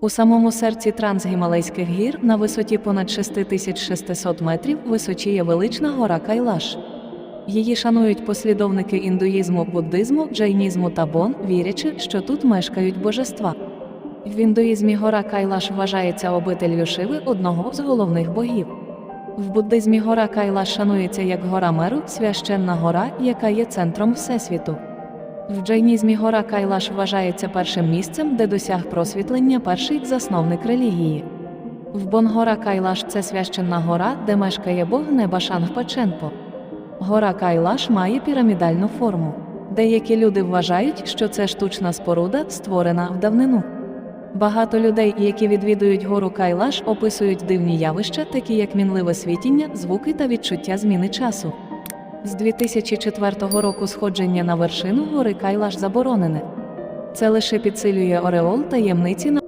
У самому серці трансгімалайських гір на висоті понад 6600 метрів височіє велична гора Кайлаш. Її шанують послідовники індуїзму, буддизму, джайнізму та бон, вірячи, що тут мешкають божества. В індуїзмі гора Кайлаш вважається обителлю Шиви, одного з головних богів. В буддизмі гора Кайлаш шанується як гора Меру, священна гора, яка є центром Всесвіту. В джайнізмі гора Кайлаш вважається першим місцем, де досяг просвітлення перший засновник релігії. В Бонгора Кайлаш це священна гора, де мешкає бог неба Шангпаченпо. Гора Кайлаш має пірамідальну форму. Деякі люди вважають, що це штучна споруда, створена в давнину. Багато людей, які відвідують гору Кайлаш, описують дивні явища, такі як мінливе світіння, звуки та відчуття зміни часу. З 2004 року сходження на вершину гори Кайлаш заборонене. Це лише підсилює ореол таємниці